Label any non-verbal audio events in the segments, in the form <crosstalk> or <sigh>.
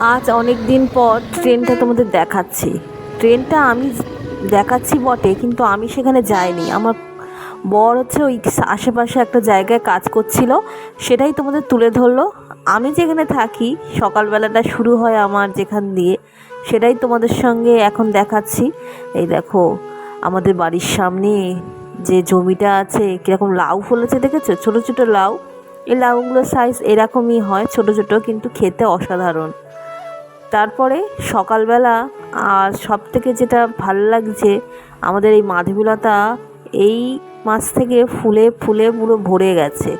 আজ অনেক দিন পর ট্রেনটা তোমাদের দেখাচ্ছি। ট্রেনটা আমি দেখাচ্ছি বটে, কিন্তু আমি সেখানে যাইনি। আমার বর হচ্ছে ওই আশেপাশে একটা জায়গায় কাজ করছিল, সেটাই তোমাদের তুলে ধরলো। আমি যেখানে থাকি, সকালবেলাটা শুরু হয় আমার যেখান দিয়ে, সেটাই তোমাদের সঙ্গে এখন দেখাচ্ছি। এই দেখো, আমাদের বাড়ির সামনে যে জমিটা আছে, কীরকম লাউ ফলেছে দেখেছ? ছোটো ছোটো লাউ। এই লাউগুলোর সাইজ এরকমই হয়, ছোট ছোট, কিন্তু খেতে অসাধারণ। তারপরে সকালবেলা, আর সব থেকে যেটা ভালো লাগছে, আমাদের এই মাধবীলতা এই মাছ থেকে ফুলে ফুলে পুরো ভরে গেছে।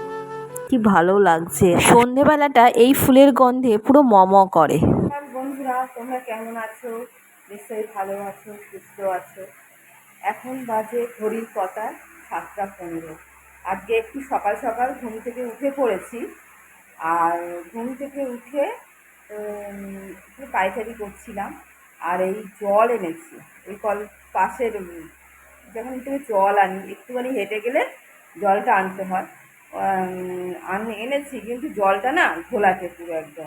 কি ভালো লাগছে। সন্ধেবেলাটা এই ফুলের গন্ধে পুরো মম করে। বন্ধুরা, তোমরা কেমন আছো? নিশ্চয়ই ভালো আছো, সুস্থ আছো। এখন বাজে ঘড়ির কথা সাতটা পনেরো। আজকে একটু সকাল সকাল ঘুম থেকে উঠে পড়েছি। আর ঘুম থেকে উঠে উম, একটু পায়চারি করছিলাম আর এই জল এনেছি। এই কল পাশের যখন থেকে জল আনি একটুখানি হেঁটে গেলে জলটা আনতে হয়। আন এনেছি কিন্তু জলটা না ঘোলাটে পুরো একদম।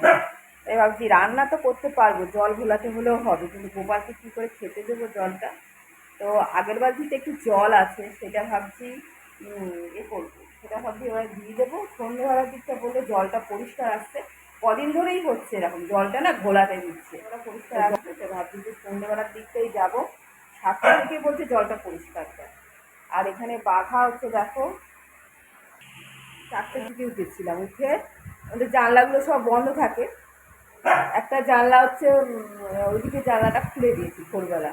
তাই ভাবছি রান্না তো করতে পারব জল ঘোলাতে হলেও হবে কিন্তু গোপালকে কী করে খেতে দেবো জলটা? তো আগের বালতিতে একটু জল আছে সেটা ভাবছি এ করব। সেটা ভাবছি এবার দিয়ে দেবো। সন্ধ্যেবেলার দিকটা বললে জলটা পরিষ্কার আসছে। কদিন ধরেই হচ্ছে এরকম, জলটা না ঘোলাতে দিচ্ছে। পরিষ্কার ভাবছি যে সন্ধ্যেবেলার দিকটাই যাব। সাতটা থেকে বলছে জলটা পরিষ্কার কর। আর এখানে বাঘা হচ্ছে দেখো। চারটে দিকে উঠেছিলাম, উঠে ওদের জানলাগুলো সব বন্ধ থাকে। একটা জানলা হচ্ছে ওইদিকে জানলাটা খুলে দিয়েছি ভোরবেলা।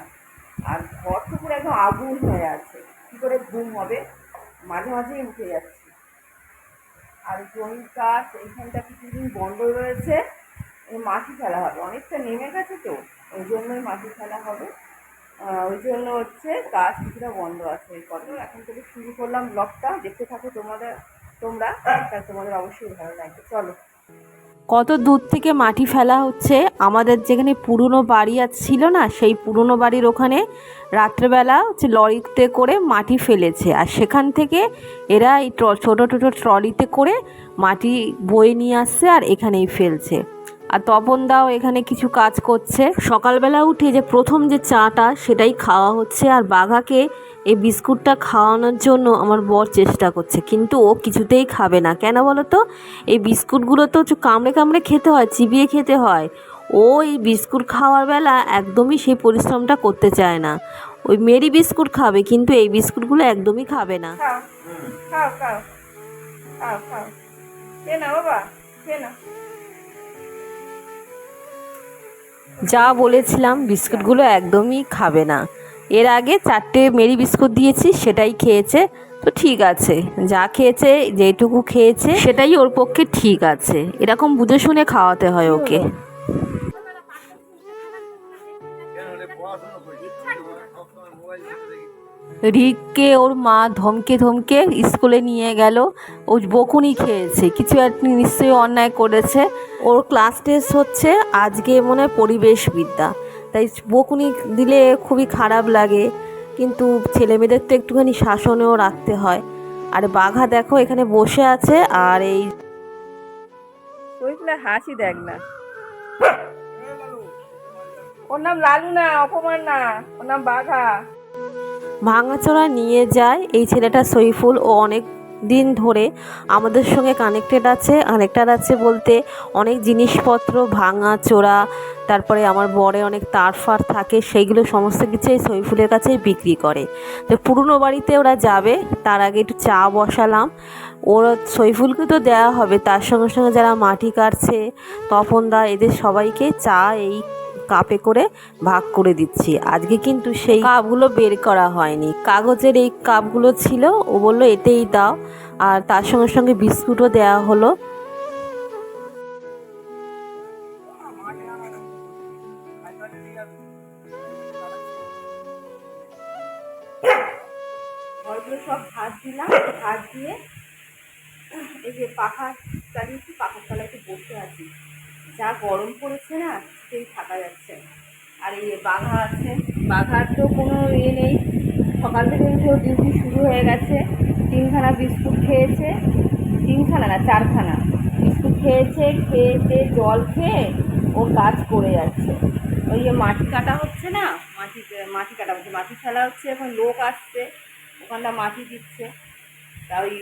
আর ঘর পুরো একদম আগুন হয়ে আছে। কী করে ঘুম হবে? মাঝে মাঝেই উঠে যাচ্ছি। আর জমির কাজ এইখানটা কিছুদিন বন্ধ রয়েছে। মাটি ফেলা হবে। অনেকটা নেমে গেছে তো, ওই জন্যই মাটি ফেলা হবে। ওই জন্য হচ্ছে কাজ কিছুটা বন্ধ আছে। এই কথা এখন থেকে শুরু করলাম ব্লগটা দেখতে থাকো তোমাদের, তোমরা। তোমাদের অবশ্যই ভালো লাগবে। চলো। কত দূর থেকে মাটি ফেলা হচ্ছে? আমাদের যেখানে পুরনো বাড়ি আর ছিল না, সেই পুরনো বাড়ির ওখানে রাত্রেবেলা হচ্ছে লরিতে করে মাটি ফেলেছে। আর সেখান থেকে এরা এই ছোটো ছোটো ট্রলিতে করে মাটি বয়ে নিয়ে আসছে আর এখানেই ফেলছে। আর তপন দাও এখানে কিছু কাজ করছে। সকালবেলা উঠে যে প্রথম যে চাটা সেটাই খাওয়া হচ্ছে আর বাঘাকে এই বিস্কুটটা খাওয়ানোর জন্য আমার বর চেষ্টা করছে কিন্তু ও কিছুতেই খাবে না। কেন বলো তো? এই বিস্কুটগুলো তো কামড়ে কামড়ে খেতে হয় চিবিয়ে খেতে হয়। ও এই বিস্কুট খাওয়ার বেলা একদমই সেই পরিশ্রমটা করতে চায় না। ওই মেরি বিস্কুট খাবে কিন্তু এই বিস্কুটগুলো একদমই খাবে না। যা বলেছিলাম বিস্কুটগুলো একদমই খাবে না। এর আগে চারটে মেরি বিস্কুট দিয়েছি, সেটাই খেয়েছে। তো ঠিক আছে, যা খেয়েছে, যেটুকু খেয়েছে, সেটাই ওর পক্ষে ঠিক আছে। এরকম বুঝে শুনে খাওয়াতে হয় ওকে। রিককে ওর মা ধমকে ধমকে স্কুলে নিয়ে গেল। ও বকুনি খেয়েছে, কিছু একটা নিশ্চয়ই অন্যায় করেছে। ওর ক্লাস টেস্ট হচ্ছে আজকে মনে হয় পরিবেশবিদ্যা। তাই বকুনি দিলে খুবই খারাপ লাগে। কিন্তু ছেলেমেয়েদের তো একটুখানি শাসনেও রাখতে হয়। আর বাঘা দেখো এখানে বসে আছে আর এই হাসি দেখ না। ওর নাম লালু না অপমান না ওর নাম বাঘা। ভাঙাচোরা নিয়ে যায় এই ছেলেটা সইফুল ও অনেক দিন ধরে আমাদের সঙ্গে কানেক্টেড আছে কানেক্টেড আছে বলতে অনেক জিনিসপত্র, ভাঙা, চোরা, তারপরে আমার বরে অনেক তার ফার থাকে, সেইগুলো সমস্ত কিছু এই সইফুলের কাছেই বিক্রি করে। তো পুরনো বাড়িতে ওরা যাবে, তার আগে একটু চা বসালাম। ওরা সইফুলকে তো দেওয়া হবে, তার সঙ্গে সঙ্গে যারা মাটি কাটছে তপনদা এদের সবাইকে চা, এই কাপে করে ভাগ করে দিচ্ছি। আজকে কিন্তু সেই কাপগুলো বের করা হয়নি। কাগজের এই কাপগুলো ছিল, ও বলল, এতেই দাও। আর তার সঙ্গে সঙ্গে বিস্কুটও হলো। দিয়ে যে পাখা চালিয়েছি, পাখার তলায় বসে আছি। যা গরম পড়েছে না সেই থাকা যাচ্ছে। আর এই বাঘা আছে, বাঘার তো কোনো ইয়ে নেই। সকাল থেকে উঠে ওর ডিউটি শুরু হয়ে গেছে। তিনখানা বিস্কুট খেয়েছে। তিনখানা না, চারখানা। বিস্কুট খেয়েছে খেয়েছে জল খেয়ে ও কাজ করে যাচ্ছে। ওই যে মাটি কাটা হচ্ছে না, মাটি মাটি কাটা হচ্ছে, মাটি ফেলা হচ্ছে, এখন লোক আসছে, ওখানটা মাটি দিচ্ছে। তা ওই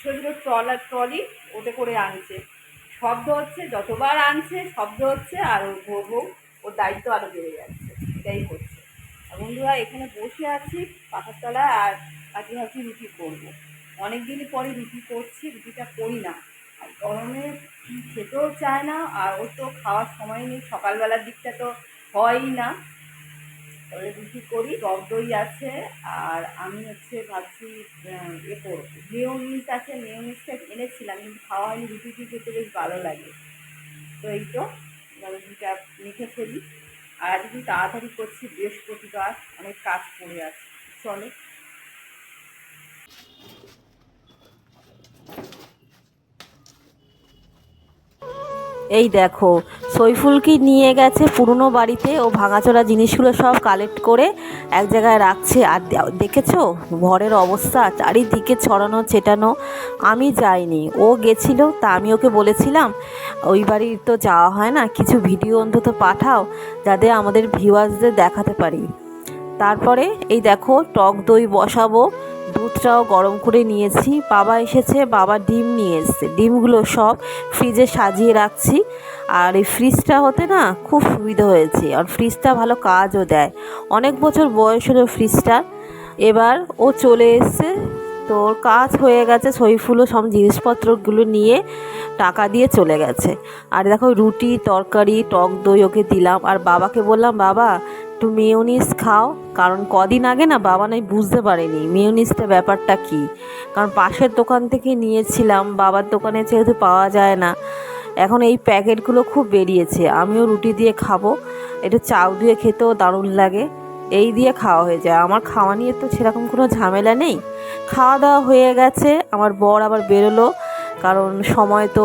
ছোটো ছোটো ট্রলার, ট্রলি ওতে করে আনছে। শব্দ হচ্ছে, যতবার আনছে, শব্দ হচ্ছে, আর ও ভরবো ওর দায়িত্ব আরও বেড়ে যাচ্ছে। এটাই করছে বন্ধুরা, এখানে বসে আছি, পাখার তলায়, আর আজকে ভাবছি রুটি করব। অনেক দিনই পরে রুটি করছি, রুটিটা করি না। আর গরমে খেতেও চায় না, আর ওর তো খাওয়ার সময় নেই, সকালবেলার দিকটা তো হয়ই না। রুটি করি, টক দই আছে, আর আমি হচ্ছে ভাবছি এ করব। মেয়নিস আছে মেয়নিসটা এনেছিলাম, কিন্তু খাওয়া হয়নি রুটি দিয়ে খেতে বেশ ভালো লাগে। তো এই তো রুটিটা মেখে ফেলি। আর আজকে তাড়াতাড়ি করছি, বৃহস্পতিবার অনেক কাজ পড়ে আছে, চলো। এই দেখো সইফুলকে নিয়ে গেছে পুরনো বাড়িতে? ও ভাঙাচোরা জিনিসগুলো সব কালেক্ট করে এক জায়গায় রাখছে। আর দেখেছ? ঘরের অবস্থা, চারিদিকে ছড়ানো ছেটানো আমি যাইনি। ও গেছিল, তা আমি ওকে বলেছিলাম, ওই বাড়ির তো যাওয়া হয় না, কিছু ভিডিও অন্তত পাঠাও, যাতে আমাদের ভিউয়ার্সদের দেখাতে পারি। তারপরে এই দেখো, টক দই বসাবো দুধটাও গরম করে নিয়েছি। বাবা এসেছে, বাবা ডিম নিয়ে এসছে। ডিমগুলো সব ফ্রিজে সাজিয়ে রাখছি। আর এই ফ্রিজটা হতে না খুব সুবিধা হয়েছে। আর ফ্রিজটা ভালো কাজও দেয়। অনেক বছর বয়স হলো ফ্রিজটা এবার ও চলে এসছে। তোর কাজ হয়ে গেছে। সইফুলও সব জিনিসপত্রগুলো নিয়ে টাকা দিয়ে চলে গেছে। আর দেখো রুটি, তরকারি, টক দই ওকে দিলাম। আর বাবাকে বললাম, বাবা একটু মেয়োনিজ খাও, কারণ কদিন আগে না বাবা নাই বুঝতে পারেনি মেয়োনিজটা ব্যাপারটা কি। কারণ পাশের দোকান থেকে নিয়েছিলাম, বাবার দোকানে যেহেতু পাওয়া যায় না, এখন এই প্যাকেটগুলো খুব বেরিয়েছে। আমিও রুটি দিয়ে খাব, একটু চাউ দিয়ে খেতেও দারুণ লাগে, এই দিয়ে খাওয়া হয়ে যায়। আমার খাওয়া নিয়ে তো সেরকম কোনো ঝামেলা নেই। খাওয়া দাওয়া হয়ে গেছে, আমার বর আবার বেরোলো, কারণ সময় তো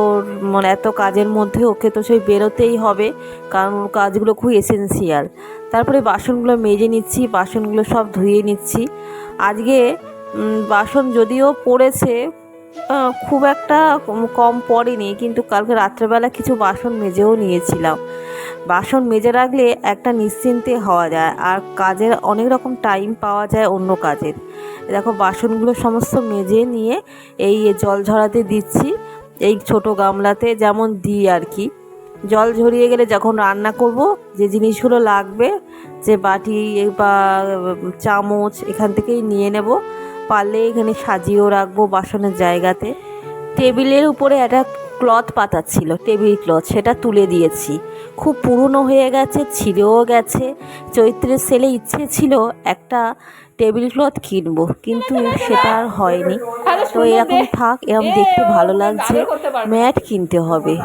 মানে এত কাজের মধ্যে ওকে তো সেই বেরোতেই হবে, কারণ কাজগুলো খুব এসেন্সিয়াল তারপরে বাসনগুলো মেজে নিচ্ছি, বাসনগুলো সব ধুয়ে নিচ্ছি। আজকে বাসন যদিও পড়েছে খুব একটা কম- পড়েনি, কিন্তু কালকে রাত্রেবেলা কিছু বাসন মেজেও নিয়েছিলাম। বাসন মেজে রাখলে একটা নিশ্চিন্তে হওয়া যায়, আর কাজের অনেক রকম টাইম পাওয়া যায় অন্য কাজের। দেখো, বাসনগুলো সমস্ত মেজে নিয়ে এই জল ঝরাতে দিচ্ছি, এই ছোট গামলাতে যেমন দিই আর কি। জল ঝরিয়ে গেলে যখন রান্না করব যে জিনিসগুলো লাগবে যে বাটি বা চামচ এখান থেকেই নিয়ে নেব। পারলে এখানে সাজিয়েও রাখব বাসনের জায়গাতে। টেবিলের উপরে একটা ক্লথ পাতা ছিল টেবিল ক্লথ সেটা তুলে দিয়েছি। খুব পুরনো হয়ে গেছে ছিঁড়েও গেছে। চৈত্রের সেলে ইচ্ছে ছিল একটা টেবিল ক্লথ কিনবো কিন্তু সেটা আর হয়নি। তো এরকম থাক এরকম দেখতে ভালো লাগছে। ম্যাট কিনতে হবে।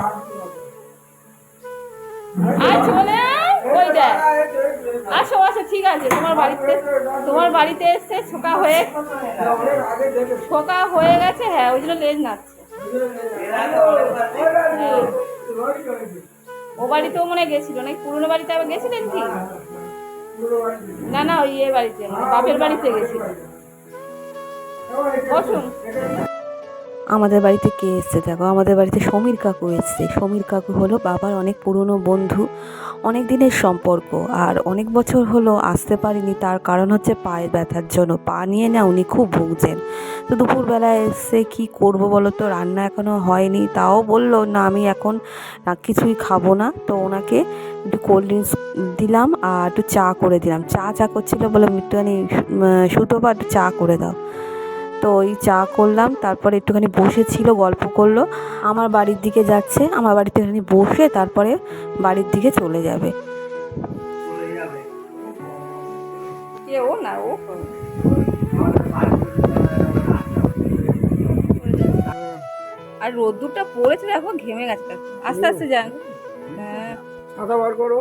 আর চলে আয়, ওই দেখ। আসো আসো ঠিক আছে তোমার বাড়িতে তোমার বাড়িতে এসছে ছোকা হয়ে ছোকা হয়ে গেছে হ্যাঁ ওই জন্য লেজ নাচ্ছে হ্যাঁ। ও বাড়িতেও মনে গেছিল নাকি পুরনো বাড়িতে আবার গেছিলেন কি? না না ওই এ বাড়িতে মানে বাপের বাড়িতে গেছিল। বসুন। আমাদের বাড়িতে কে এসছে? দেখো, আমাদের বাড়িতে সমীর কাকু এসছে। সমীর কাকু হলো বাবার অনেক পুরনো বন্ধু, অনেক দিনের সম্পর্ক, আর অনেক বছর হলো আসতে পারিনি। তার কারণ হচ্ছে পায়ের ব্যথার জন্য। পা নিয়ে না উনি খুব ভুগছেন। তো দুপুরবেলায় এসে কি করব বলো তো? রান্না এখনও হয়নি। তাও বলল, না, আমি এখন না, কিছুই খাব না। তো ওনাকে একটু কোল্ড ড্রিঙ্কস দিলাম আর একটু চা করে দিলাম। চা চা করছিল বলে একটুখানি সুতো বা একটু চা করে দাও। তো ওই চা করলাম তারপরে একটুখানি বসেছিল গল্প করল। আমার বাড়ির দিকে যাচ্ছে আমার বাড়িতে একটুখানি বসে তারপরে বাড়ির দিকে চলে যাবে। কে ও না ও আর রোদ্দুরটা পড়েছে দেখো ঘেমে গেছে। আস্তে আস্তে যান। হ্যাঁ। ছাতা বার করো।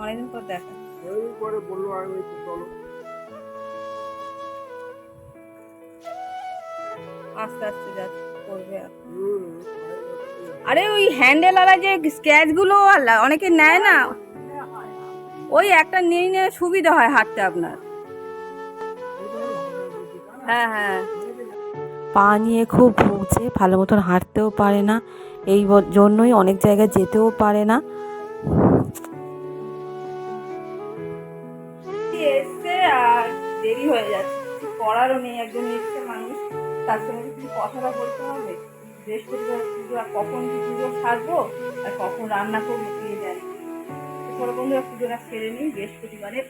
অনেকদিন পর দেখা। এই পরে বলল আমি চলো। আস্তে আস্তে যা করবে আরে ওই হ্যান্ডেল আলা যে স্ক্র্যাচগুলো অনেকে নেয় না? ওই একটা নিয়ে নিয়ে সুবিধা হয় হাঁটতে আপনার। হ্যাঁ হ্যাঁ। পা নিয়ে খুব ভুগছে ভালো মতন হাঁটতেও পারে না এই জন্যই অনেক জায়গায় যেতেও পারে না। এসছে আর দেরি হয়ে যাচ্ছে করারও নেই একজন এসছে মানুষ। তার সঙ্গে কিছু কথাটা বলতে হবে? বৃহস্পতিবার পুজো আর কখন কি পুজো সারবো আর কখন রান্না করব কে জানি? এরপরে বন্ধুরা পুজোটা সেরে নিই বৃহস্পতিবারে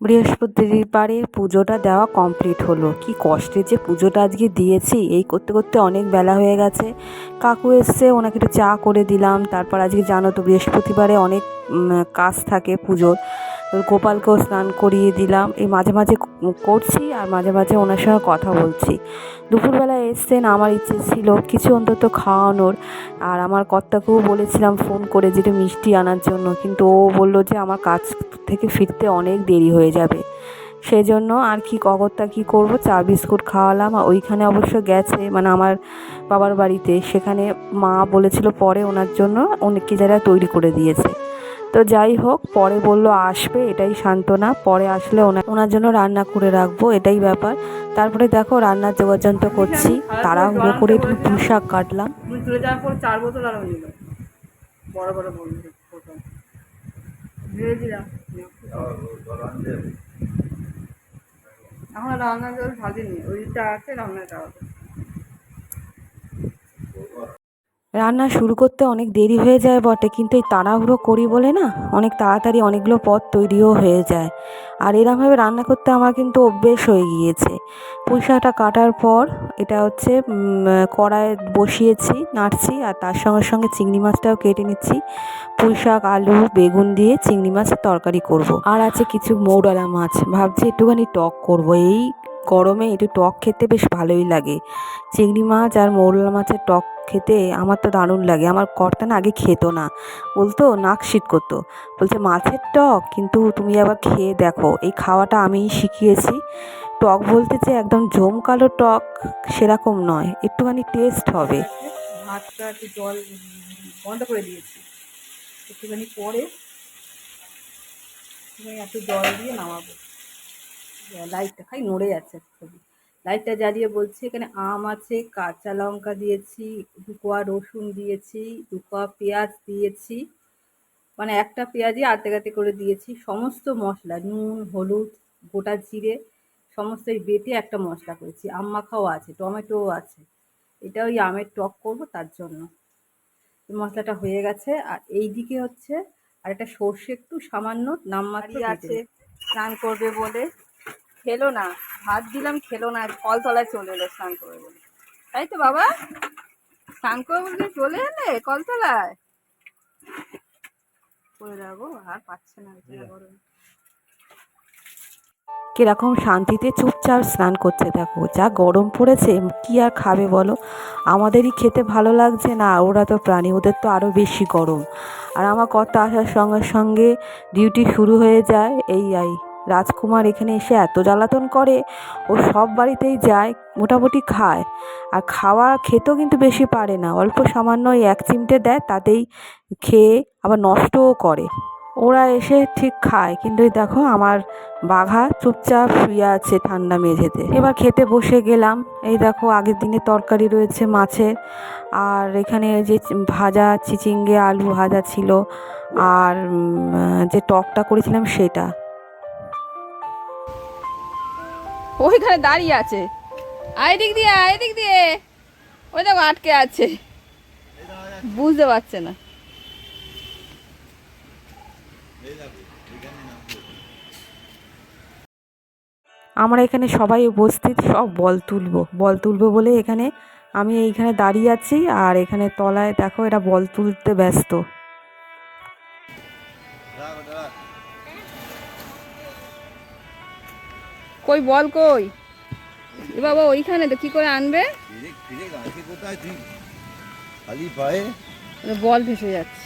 বৃহস্পতিবারে পুজোটা দেওয়া কমপ্লিট হলো। কি কষ্টে যে পুজোটা আজকে দিয়েছি, এই করতে করতে অনেক বেলা হয়ে গেছে। কাকু এসছে, ওনাকে একটু চা করে দিলাম। তারপর আজকে জানো তো, বৃহস্পতিবারে অনেক কাজ থাকে পুজোর। গোপালকেও স্নান করিয়ে দিলাম। এই মাঝে মাঝে করছি আর মাঝে মাঝে ওনার সঙ্গে কথা বলছি। দুপুরবেলা এসছেন, আমার ইচ্ছে ছিল কিছু অন্তত খাওয়ানোর। আর আমার কর্তাকেও বলেছিলাম ফোন করে যেটা মিষ্টি আনার জন্য। কিন্তু ও বলল যে আমার কাজ থেকে ফিরতে অনেক দেরি হয়ে যাবে। সেই জন্য আর কি কগরটা কি করব? চা, বিস্কুট খাওয়ালাম। আর ওইখানে অবশ্য গেছে মানে আমার বাবার বাড়িতে। সেখানে মা বলেছিল পরে ওনার জন্য অনেক কি যারা তৈরি করে দিয়েছে। তো যাই হোক, পরে বলল, আসবে, এটাই সান্ত্বনা। পরে আসলে ওনার ওনার জন্য রান্না করে রাখব, এটাই ব্যাপার। তারপরে দেখো, রান্নার যোগাযন্ত্র করছি। তাড়াহুড়ো করে একটু পুঁই শাক কাটলাম চার বোতল রান্নার জল ভাজিনি ওইটা আছে রান্না শুরু করতে অনেক দেরি হয়ে যায় বটে, কিন্তু এই তাড়াহুড়ো করি বলে না, অনেক তাড়াতাড়ি অনেকগুলো পদ তৈরিও হয়ে যায়। আর এরমভাবে রান্না করতে আমার কিন্তু অভ্যেস হয়ে গিয়েছে। পুঁই শাকটা কাটার পর এটা হচ্ছে কড়ায় বসিয়েছি, নাড়ছি, আর তার সঙ্গে সঙ্গে চিংড়ি মাছটাও কেটে নিচ্ছি। পুঁই শাক আলু, বেগুন দিয়ে চিংড়ি মাছের তরকারি করব। আর আছে কিছু মৌডালা মাছ, ভাবছি একটুখানি টক করব। এই গরমে একটু টক খেতে বেশ ভালোই লাগে। চিংড়ি মাছ আর মৌরলা মাছের টক খেতে আমার তো দারুণ লাগে। আমার কর্তা না আগে খেত না। বলতো, নাক শীত করতো। বলছে, মাছের টক? কিন্তু তুমি আবার খেয়ে দেখো। এই খাওয়াটা আমিই শিখিয়েছি। টক বলতে যে একদম জমকালো টক সেরকম নয়। একটুখানি টেস্ট হবে। ভাতটা একটু জল বন্ধ করে দিয়েছি। একটুখানি পরে একটু জল দিয়ে নামাবো। লাইটটা খাই নড়ে যাচ্ছে ছবি লাইটটা জ্বালিয়ে বলছি এখানে আম আছে কাঁচা লঙ্কা দিয়েছি দু কোয়া রসুন দিয়েছি দু কোয়া পেঁয়াজ দিয়েছি মানে একটা পেঁয়াজই আধে গাতে করে দিয়েছি। সমস্ত মশলা নুন হলুদ গোটা জিরে সমস্ত এই বেটে একটা মশলা করেছি। আম মাখাও আছে টমেটোও আছে। এটা ওই আমের টক করব তার জন্য। মশলাটা হয়ে গেছে। আর এই দিকে হচ্ছে আর একটা সর্ষে একটু সামান্য নামমাত্র আছে স্নান করবে বলে। খেলো না। ভাত দিলাম খেলো না কলতলায় চলে এলো স্নান করে বলে তাই তো বাবা? স্নান করবে বলে চলে এলে কলতলায়? করে রাখব আর পাচ্ছে না বেচারা গরম। কীরকম শান্তিতে চুপচাপ স্নান করছে দেখো যা গরম পড়েছে কি আর খাবে বলো? আমাদেরই খেতে ভালো লাগছে না ওরা তো প্রাণী ওদের তো আরও বেশি গরম। আর আমার কর্তা আসার সঙ্গে সঙ্গে ডিউটি শুরু হয়ে যায় এই আই রাজকুমার এখানে এসে এত জ্বালাতন করে, ও সব বাড়িতেই যায়, মোটামুটি খায়। আর খাওয়া খেতেও কিন্তু বেশি পারে না, অল্প সামান্য এক চিমটে দেয়, তাতেই খেয়ে আবার নষ্টও করে। ওরা এসে ঠিক খায়, কিন্তু দেখো আমার বাঘা চুপচাপ শুয়ে আছে ঠান্ডা মেঝেতে। এবার খেতে বসে গেলাম। এই দেখো আগের দিনে তরকারি রয়েছে মাছের, আর এখানে যে ভাজা চিচিঙ্গে আলু ভাজা ছিল, আর যে টকটা করেছিলাম সেটা। ওইখানে দাঁড়িয়ে আছে। আয় দিক দিয়ে, আয় দিক দিয়ে। ওই দেখো আটকে আছে। বুঝতে পারছে না। আমরা এখানে সবাই উপস্থিত, সব বল তুলবো। বল তুলবো বলে এখানে আমি এইখানে দাঁড়িয়ে আছি আর এখানে তলায় দেখো এরা বল তুলতে ব্যস্ত। কই বল কই? এ বাবা ওইখানে তো কি করে আনবে? খালি পায়ে? বল ভেসে যাচ্ছে।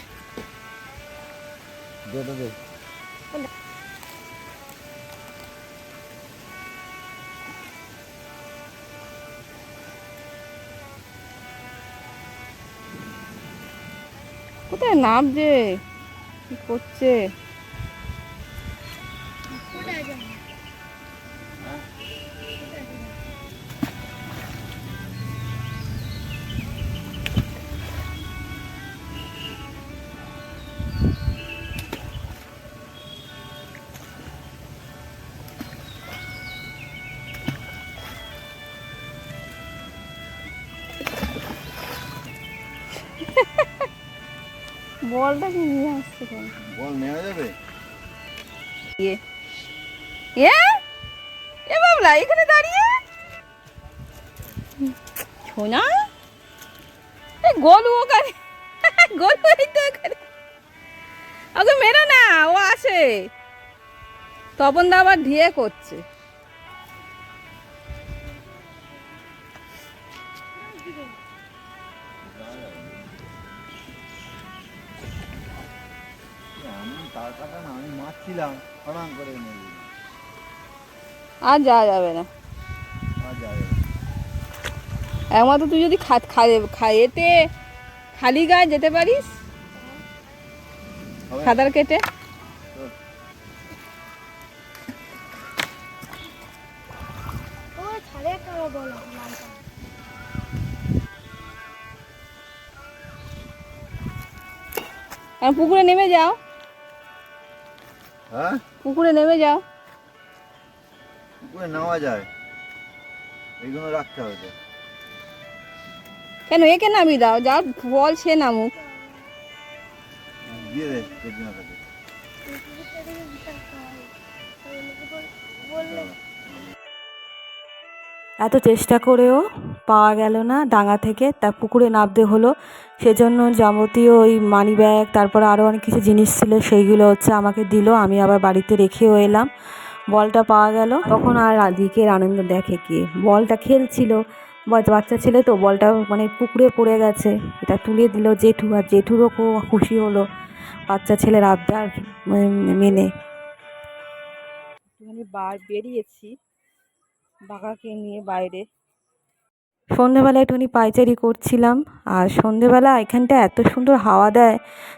কোথায় নামছে? কি করছে? বলটা কি নিয়ে আসছে কেন? বল নেওয়া যাবে? এ এ বাবলা এখানে দাঁড়িয়ে? শোনা এই গলু ওখানে। <laughs> গলু তো ওখানে ওকে মেরো না ও আসে। তপন দা আবার ঢিয়ে করছে। তার কাটা না আমি মারছিলাম হরান করে আর যাওয়া যাবে না। আর যাবে না। একমাত্র তুই যদি এতে খালি গায়ে যেতে পারিস? সাঁতার কেটে। পুকুরে নেমে যাও। হ্যাঁ? পুকুরে নেমে যাও। পুকুরে নেওয়া যায়। এইগুলো রাখতে হবে। কেন? একে নামিয়ে দাও। যার বল সে নামুক। দিয়ে দে এত চেষ্টা করেও পাওয়া গেল না। ডাঙা থেকে তা পুকুরে নামতে হলো। সেজন্য যাবতীয় ওই মানি ব্যাগ তারপর আরও অনেক কিছু জিনিস ছিল, সেইগুলো হচ্ছে আমাকে দিল। আমি আবার বাড়িতে রেখেও এলাম। বলটা পাওয়া গেল। তখন আর দিকের আনন্দ দেখে কে? বলটা খেলছিল। বাচ্চা ছেলে তো, বলটা মানে পুকুরে পড়ে গেছে। এটা তুলে দিল জেঠু, আর জেঠুরও খুব খুশি হলো বাচ্চা ছেলের আবদার মেনে। একটুখানি বার বেরিয়েছি। বাঘাকে নিয়ে বাইরে। সন্ধেবেলা একটুখানি পাইচারি করছিলাম আর সন্ধেবেলা এখানটা এত সুন্দর হাওয়া দেয়,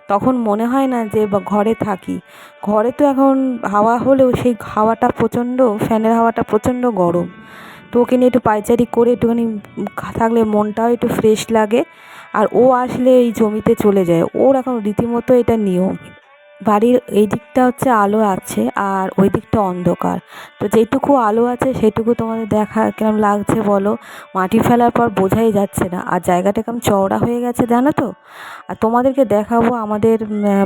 তখন মনে হয় না যে ঘরে থাকি। ঘরে তো এখন হাওয়া হলেও সেই হাওয়াটা প্রচণ্ড, ফ্যানের হাওয়াটা প্রচণ্ড গরম। তো ওকে নিয়ে একটু পাইচারি করে একটুখানি থাকলে মনটাও একটু ফ্রেশ লাগে। আর ও আসলে এই জমিতে চলে যায়। ওর এখন রীতিমতো এটা নিয়ম। বাড়ির এই দিকটা হচ্ছে আলো আছে আর ওই দিকটা অন্ধকার। তো যেটুকু আলো আছে সেটুকু তোমাদের দেখা কেমন লাগছে বলো? মাটি ফেলার পর বোঝাই যাচ্ছে না। আর জায়গাটা কেমন চওড়া হয়ে গেছে জানো তো? আর তোমাদেরকে দেখাবো আমাদের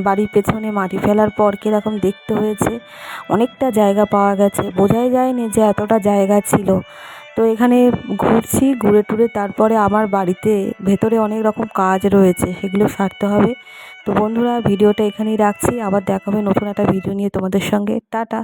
বাড়ির পেছনে মাটি ফেলার পর কীরকম দেখতে হয়েছে। অনেকটা জায়গা পাওয়া গেছে। বোঝাই যায়নি যে এতটা জায়গা ছিল। তো এখানে ঘুরছি, ঘুরে টুরে তারপরে আমার বাড়িতে ভেতরে অনেক রকম কাজ রয়েছে। সেগুলো সারতে হবে। তো বন্ধুরা, ভিডিওটা এখানেই রাখছি। আবার দেখা হবে নতুন একটা ভিডিও নিয়ে তোমাদের সঙ্গে। টাটা!